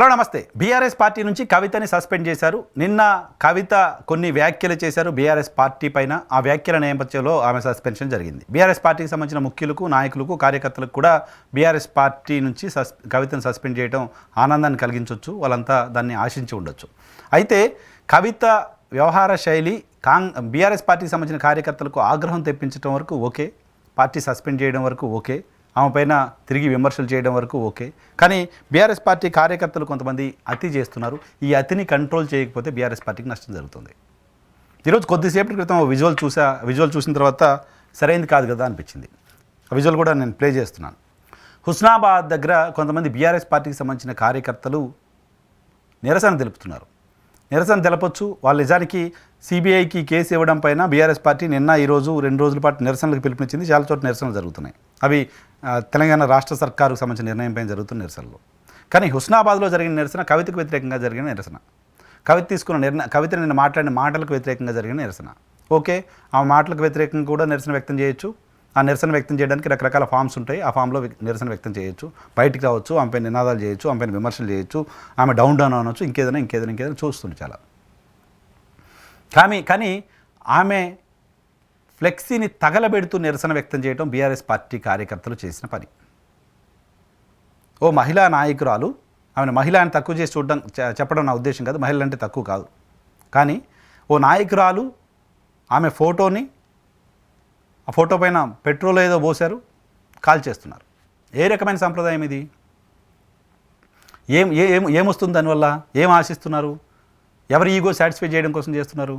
Hello నమస్తే. BRS party నుంచి కవితని suspend చేశారు. నిన్న కవిత కొన్ని వ్యాఖ్యలు చేశారు బీఆర్ఎస్ పార్టీ పైన. ఆ వ్యాఖ్యల నేపథ్యంలో ఆమె సస్పెన్షన్ జరిగింది. బీఆర్ఎస్ పార్టీకి సంబంధించిన ముఖ్యులకు నాయకులకు కార్యకర్తలకు కూడా బీఆర్ఎస్ పార్టీ నుంచి సస్ కవితను సస్పెండ్ చేయడం ఆనందాన్ని కలిగించవచ్చు వాళ్ళంతా దాన్ని ఆశించి ఉండొచ్చు. అయితే కవిత వ్యవహార శైలి కాంగ్ బీఆర్ఎస్ పార్టీకి సంబంధించిన కార్యకర్తలకు ఆగ్రహం తెప్పించడం వరకు ఓకే. పార్టీ సస్పెండ్ చేయడం వరకు ఓకే. ఆమె పైన తిరిగి విమర్శలు చేయడం వరకు ఓకే. కానీ బీఆర్ఎస్ పార్టీ కార్యకర్తలు కొంతమంది అతి చేస్తున్నారు. ఈ అతిని కంట్రోల్ చేయకపోతే బీఆర్ఎస్ పార్టీకి నష్టం జరుగుతుంది. ఈరోజు కొద్దిసేపటి క్రితం విజువల్ చూసా విజువల్ చూసిన తర్వాత సరైంది కాదు కదా అనిపించింది. ఆ విజువల్ కూడా నేను ప్లే చేస్తున్నాను. హుస్నాబాద్ దగ్గర కొంతమంది బీఆర్ఎస్ పార్టీకి సంబంధించిన కార్యకర్తలు నిరసన తెలుపుతున్నారు. నిరసన తెలపొచ్చు. వాళ్ళు నిజానికి సిబిఐకి కేసు ఇవ్వడం పైన బీఆర్ఎస్ పార్టీ నిన్న ఈరోజు రెండు రోజుల పాటు నిరసనలకు పిలుపునిచ్చింది. చాలా చోట్ల నిరసనలు జరుగుతున్నాయి. అవి తెలంగాణ రాష్ట్ర సర్కారుకు సంబంధించిన నిర్ణయం పైన జరుగుతున్న నిరసనలు. కానీ హుస్నాబాద్లో జరిగిన నిరసన కవితకు వ్యతిరేకంగా జరిగిన నిరసన. కవిత తీసుకున్న నిర్ణయ కవిత నిన్న మాట్లాడిన మాటలకు వ్యతిరేకంగా జరిగిన నిరసన. ఓకే ఆ మాటలకు వ్యతిరేకంగా కూడా నిరసన వ్యక్తం చేయొచ్చు. ఆ నిరసన వ్యక్తం చేయడానికి రకరకాల ఫామ్స్ ఉంటాయి. ఆ ఫామ్లో నిరసన వ్యక్తం చేయొచ్చు. బయటికి రావచ్చు ఆమెపై నినాదాలు చేయొచ్చు ఆమెపైన విమర్శలు చేయొచ్చు ఆమె డౌన్ డౌన్ అనొచ్చు ఇంకేదైనా ఇంకేదైనా ఇంకేదైనా చూస్తుంది చాలా. కానీ కానీ ఆమె ఫ్లెక్సీని తగలబెడుతూ నిరసన వ్యక్తం చేయడం బీఆర్ఎస్ పార్టీ కార్యకర్తలు చేసిన పని. ఓ మహిళా నాయకురాలు ఆమెను మహిళ అని తక్కువ చేసి చూడడం చెప్పడం నా ఉద్దేశం కాదు. మహిళలు అంటే తక్కువ కాదు. కానీ ఓ నాయకురాలు ఆమె ఫోటోని ఆ ఫోటో పైన పెట్రోల్ ఏదో పోశారు కాల్ చేస్తున్నారు. ఏ రకమైన సంప్రదాయం ఇది? ఏం ఏ ఏం ఏమొస్తుంది దానివల్ల? ఏం ఆశిస్తున్నారు? ఎవరి ఈగో సాటిస్ఫై చేయడం కోసం చేస్తున్నారు?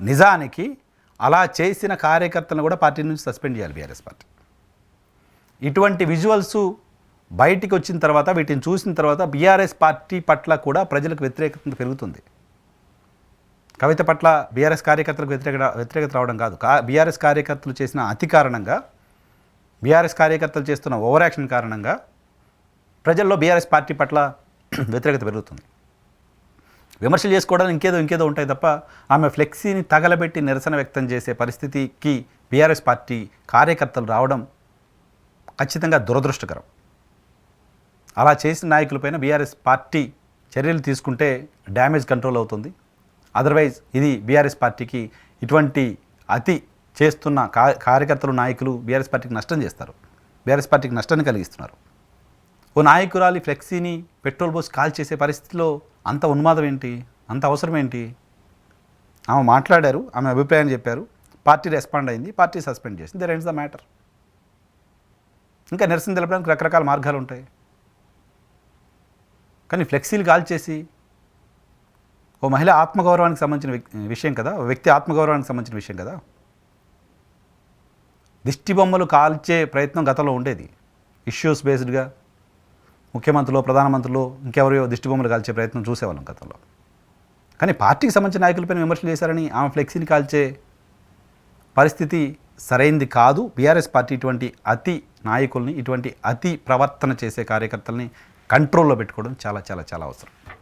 నిజానికి అలా చేసిన కార్యకర్తలను కూడా పార్టీ నుంచి సస్పెండ్ చేయాలి బీఆర్ఎస్ పార్టీ. ఇటువంటి విజువల్స్ బయటికి వచ్చిన తర్వాత వీటిని చూసిన తర్వాత బీఆర్ఎస్ పార్టీ పట్ల కూడా ప్రజలకు వ్యతిరేకత పెరుగుతుంది. కవిత పట్ల బీఆర్ఎస్ కార్యకర్తలకు వ్యతిరేక వ్యతిరేకత రావడం కాదు. కా బీఆర్ఎస్ కార్యకర్తలు చేసిన అతి కారణంగా బీఆర్ఎస్ కార్యకర్తలు చేస్తున్న ఓవర్ యాక్షన్ కారణంగా ప్రజల్లో బీఆర్ఎస్ పార్టీ పట్ల వ్యతిరేకత పెరుగుతుంది. విమర్శలు చేసుకోవడానికి ఇంకేదో ఇంకేదో ఉంటాయి తప్ప ఆమె ఫ్లెక్సీని తగలబెట్టి నిరసన వ్యక్తం చేసే పరిస్థితికి బీఆర్ఎస్ పార్టీ కార్యకర్తలు రావడం ఖచ్చితంగా దురదృష్టకరం. అలా చేసిన నాయకులపైన బీఆర్ఎస్ పార్టీ చర్యలు తీసుకుంటే డ్యామేజ్ కంట్రోల్ అవుతుంది. అదర్వైజ్ ఇది బీఆర్ఎస్ పార్టీకి ఇటువంటి అతి చేస్తున్న కా కార్యకర్తలు నాయకులు బీఆర్ఎస్ పార్టీకి నష్టం చేస్తారు. బీఆర్ఎస్ పార్టీకి నష్టాన్ని కలిగిస్తున్నారు. ఓ నాయకురాలి ఫ్లెక్సీని పెట్రోల్ పోసి కాల్ చేసే పరిస్థితిలో అంత ఉన్మాదం ఏంటి? అంత అవసరం ఏంటి? ఆమె మాట్లాడారు ఆమె అభిప్రాయం చెప్పారు. పార్టీ రెస్పాండ్ అయింది పార్టీ సస్పెండ్ చేసింది. దర్ ఎండ్స్ ద మ్యాటర్ ఇంకా నిరసన తెలపడానికి రకరకాల మార్గాలు ఉంటాయి కానీ ఫ్లెక్సీలు కాల్ చేసి ఓ మహిళ ఆత్మగౌరవానికి సంబంధించిన విషయం కదా? ఓ వ్యక్తి ఆత్మగౌరవానికి సంబంధించిన విషయం కదా? దిష్టి బొమ్మలు కాల్చే ప్రయత్నం గతంలో ఉండేది. ఇష్యూస్ బేస్డ్గా ముఖ్యమంత్రులు ప్రధానమంత్రులు ఇంకెవరో దిష్టి బొమ్మలు కాల్చే ప్రయత్నం చూసేవాళ్ళం గతంలో. కానీ పార్టీకి సంబంధించిన నాయకులపైన విమర్శలు చేశారని ఆమె ఫ్లెక్సీని కాల్చే పరిస్థితి సరైంది కాదు. బీఆర్ఎస్ పార్టీ ఇటువంటి అతి నాయకుల్ని ఇటువంటి అతి ప్రవర్తన చేసే కార్యకర్తల్ని కంట్రోల్లో పెట్టుకోవడం చాలా చాలా చాలా అవసరం.